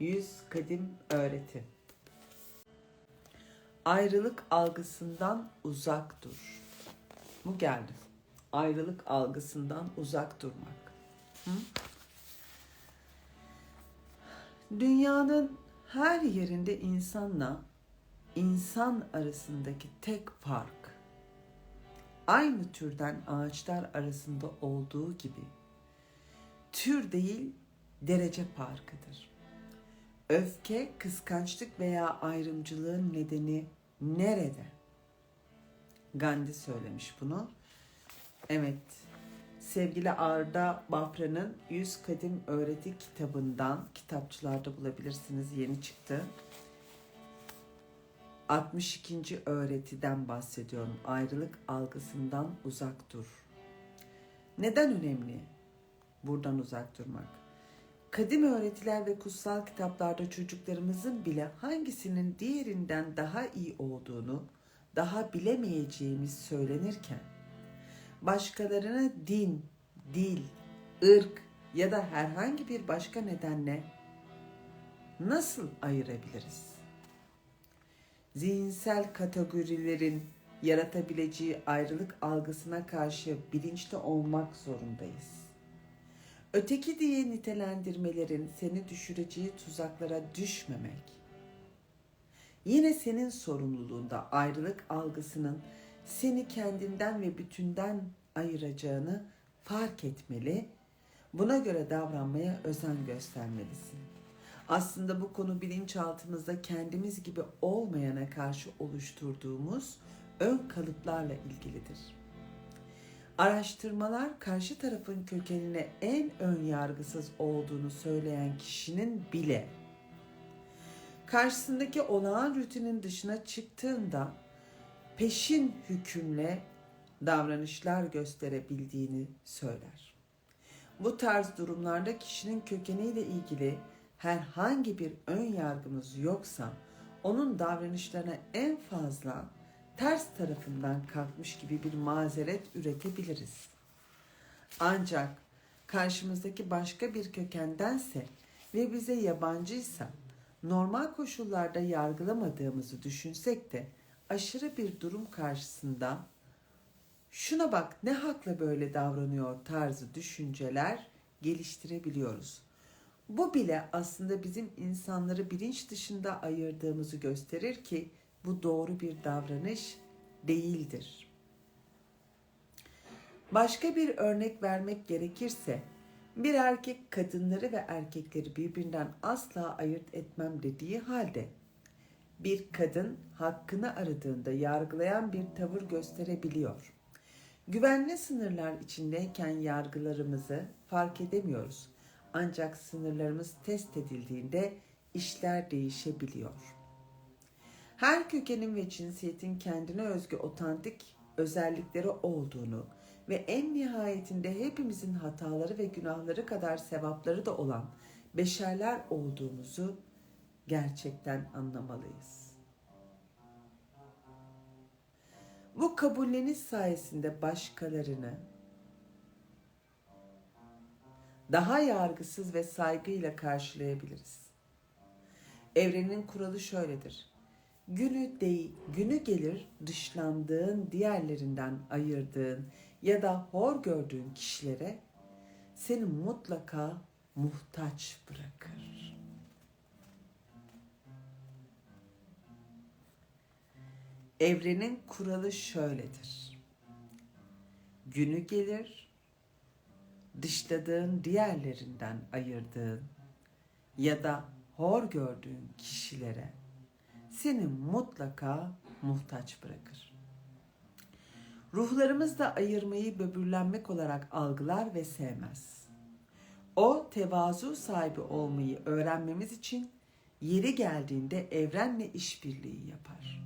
Yüz kadim öğreti. Ayrılık algısından uzak dur. Bu geldi. Ayrılık algısından uzak durmak. Hı? Dünyanın her yerinde insanla insan arasındaki tek fark aynı türden ağaçlar arasında olduğu gibi tür değil derece farkıdır. Öfke, kıskançlık veya ayrımcılığın nedeni nerede? Gandhi söylemiş bunu. Evet, sevgili Arda Bafra'nın Yüz Kadim Öğreti kitabından kitapçılarda bulabilirsiniz. Yeni çıktı. 62. öğretiden bahsediyorum. Ayrılık algısından uzak dur. Neden önemli buradan uzak durmak? Kadim öğretiler ve kutsal kitaplarda çocuklarımızın bile hangisinin diğerinden daha iyi olduğunu daha bilemeyeceğimiz söylenirken başkalarına din, dil, ırk ya da herhangi bir başka nedenle nasıl ayırabiliriz? Zihinsel kategorilerin yaratabileceği ayrılık algısına karşı bilinçli olmak zorundayız. Öteki diye nitelendirmelerin seni düşüreceği tuzaklara düşmemek. Yine senin sorumluluğunda ayrılık algısının seni kendinden ve bütünden ayıracağını fark etmeli, buna göre davranmaya özen göstermelisin. Aslında bu konu bilinçaltımızda kendimiz gibi olmayana karşı oluşturduğumuz ön kalıplarla ilgilidir. Araştırmalar karşı tarafın kökenine en ön yargısız olduğunu söyleyen kişinin bile karşısındaki olağan rutinin dışına çıktığında peşin hükümle davranışlar gösterebildiğini söyler. Bu tarz durumlarda kişinin kökeniyle ilgili herhangi bir ön yargımız yoksa onun davranışlarına en fazla ters tarafından kalkmış gibi bir mazeret üretebiliriz. Ancak karşımızdaki başka bir kökendense ve bize yabancıysa normal koşullarda yargılamadığımızı düşünsek de aşırı bir durum karşısında şuna bak ne hakla böyle davranıyor tarzı düşünceler geliştirebiliyoruz. Bu bile aslında bizim insanları bilinç dışında ayırdığımızı gösterir ki bu doğru bir davranış değildir. Başka bir örnek vermek gerekirse bir erkek kadınları ve erkekleri birbirinden asla ayırt etmem dediği halde bir kadın hakkını aradığında yargılayan bir tavır gösterebiliyor. Güvenli sınırlar içindeyken yargılarımızı fark edemiyoruz. Ancak sınırlarımız test edildiğinde işler değişebiliyor. Her kökenin ve cinsiyetin kendine özgü otantik özellikleri olduğunu ve en nihayetinde hepimizin hataları ve günahları kadar sevapları da olan beşerler olduğumuzu gerçekten anlamalıyız. Bu kabulleniş sayesinde başkalarını daha yargısız ve saygıyla karşılayabiliriz. Evrenin kuralı şöyledir. Günü değil, günü gelir dışlandığın, diğerlerinden ayırdığın ya da hor gördüğün kişilere seni mutlaka muhtaç bırakır. Evrenin kuralı şöyledir. Günü gelir, dışladığın diğerlerinden ayırdığın ya da hor gördüğün kişilere seni mutlaka muhtaç bırakır. Ruhlarımız da ayırmayı böbürlenmek olarak algılar ve sevmez. O tevazu sahibi olmayı öğrenmemiz için yeri geldiğinde evrenle işbirliği yapar.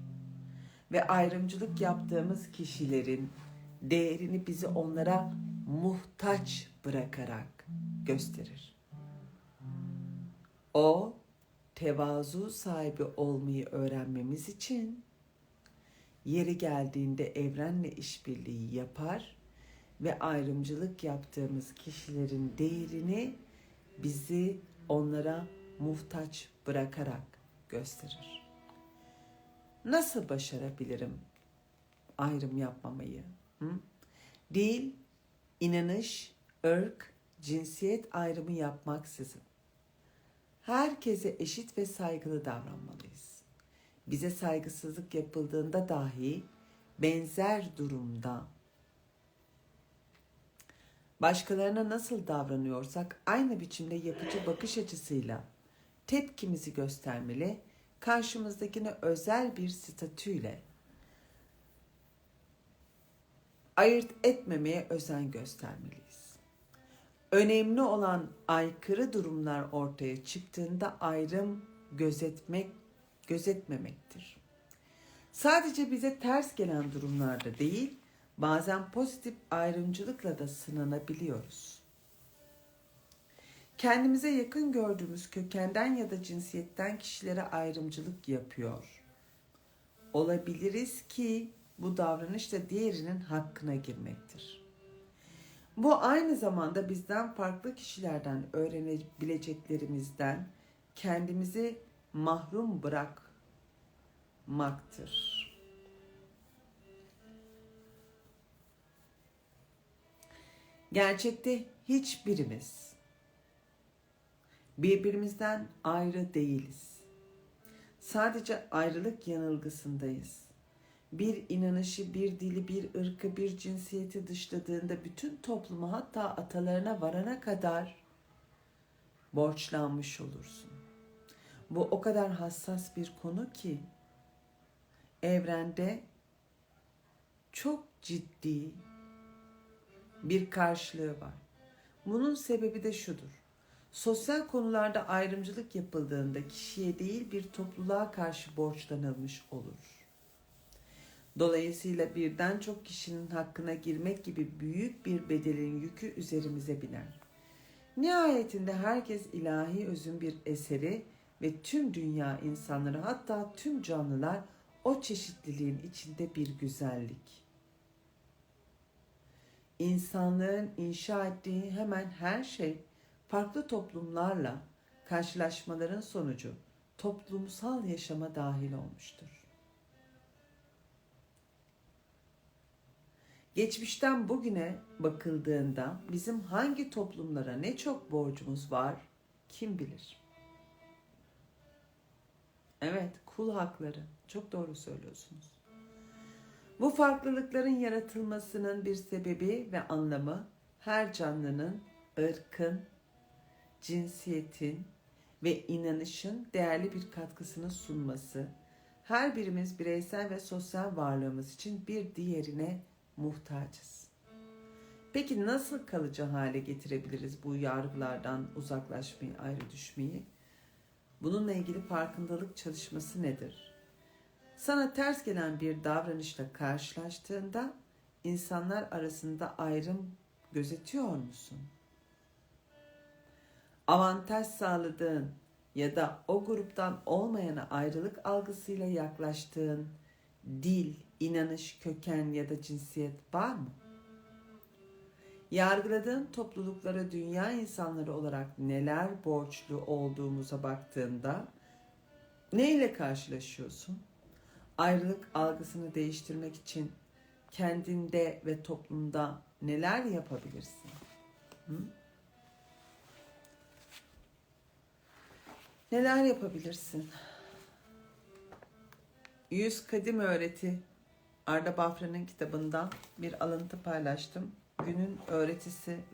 Ve ayrımcılık yaptığımız kişilerin değerini bizi onlara muhtaç bırakarak gösterir. O tevazu sahibi olmayı öğrenmemiz için yeri geldiğinde evrenle işbirliği yapar ve ayrımcılık yaptığımız kişilerin değerini bizi onlara muhtaç bırakarak gösterir. Nasıl başarabilirim ayrım yapmamayı? Hı? Dil, inanış, ırk, cinsiyet ayrımı yapmaksızın herkese eşit ve saygılı davranmalıyız. Bize saygısızlık yapıldığında dahi benzer durumda başkalarına nasıl davranıyorsak aynı biçimde yapıcı bakış açısıyla tepkimizi göstermeli, karşımızdakine özel bir statüyle ayırt etmemeye özen göstermeliyiz. Önemli olan aykırı durumlar ortaya çıktığında ayrım gözetmek gözetmemektir. Sadece bize ters gelen durumlarda değil, bazen pozitif ayrımcılıkla da sınanabiliyoruz. Kendimize yakın gördüğümüz kökenden ya da cinsiyetten kişilere ayrımcılık yapıyor. Olabiliriz ki bu davranış da diğerinin hakkına girmektir. Bu aynı zamanda bizden farklı kişilerden öğrenebileceklerimizden kendimizi mahrum bırakmaktır. Gerçekte hiçbirimiz birbirimizden ayrı değiliz. Sadece ayrılık yanılgısındayız. Bir inanışı, bir dili, bir ırkı, bir cinsiyeti dışladığında bütün toplumu hatta atalarına varana kadar borçlanmış olursun. Bu o kadar hassas bir konu ki evrende çok ciddi bir karşılığı var. Bunun sebebi de şudur. Sosyal konularda ayrımcılık yapıldığında kişiye değil bir topluluğa karşı borçlanılmış olur. Dolayısıyla birden çok kişinin hakkına girmek gibi büyük bir bedelin yükü üzerimize biner. Nihayetinde herkes ilahi özün bir eseri ve tüm dünya insanları hatta tüm canlılar o çeşitliliğin içinde bir güzellik. İnsanlığın inşa ettiği hemen her şey farklı toplumlarla karşılaşmaların sonucu toplumsal yaşama dahil olmuştur. Geçmişten bugüne bakıldığında bizim hangi toplumlara ne çok borcumuz var kim bilir? Evet, kul hakları. Çok doğru söylüyorsunuz. Bu farklılıkların yaratılmasının bir sebebi ve anlamı her canlının, ırkın, cinsiyetin ve inanışın değerli bir katkısını sunması, her birimiz bireysel ve sosyal varlığımız için bir diğerine muhtacız. Peki nasıl kalıcı hale getirebiliriz bu yargılardan uzaklaşmayı, ayrı düşmeyi? Bununla ilgili farkındalık çalışması nedir? Sana ters gelen bir davranışla karşılaştığında insanlar arasında ayrım gözetiyor musun? Avantaj sağladığın ya da o gruptan olmayana ayrılık algısıyla yaklaştığın dil, inanış, köken ya da cinsiyet var mı? Yargıladığın topluluklara dünya insanları olarak neler borçlu olduğumuza baktığında neyle karşılaşıyorsun? Ayrılık algısını değiştirmek için kendinde ve toplumda neler yapabilirsin? Hı? Neler yapabilirsin? Yüz Kadim Öğreti Arda Bafra'nın kitabından bir alıntı paylaştım. Günün öğretisi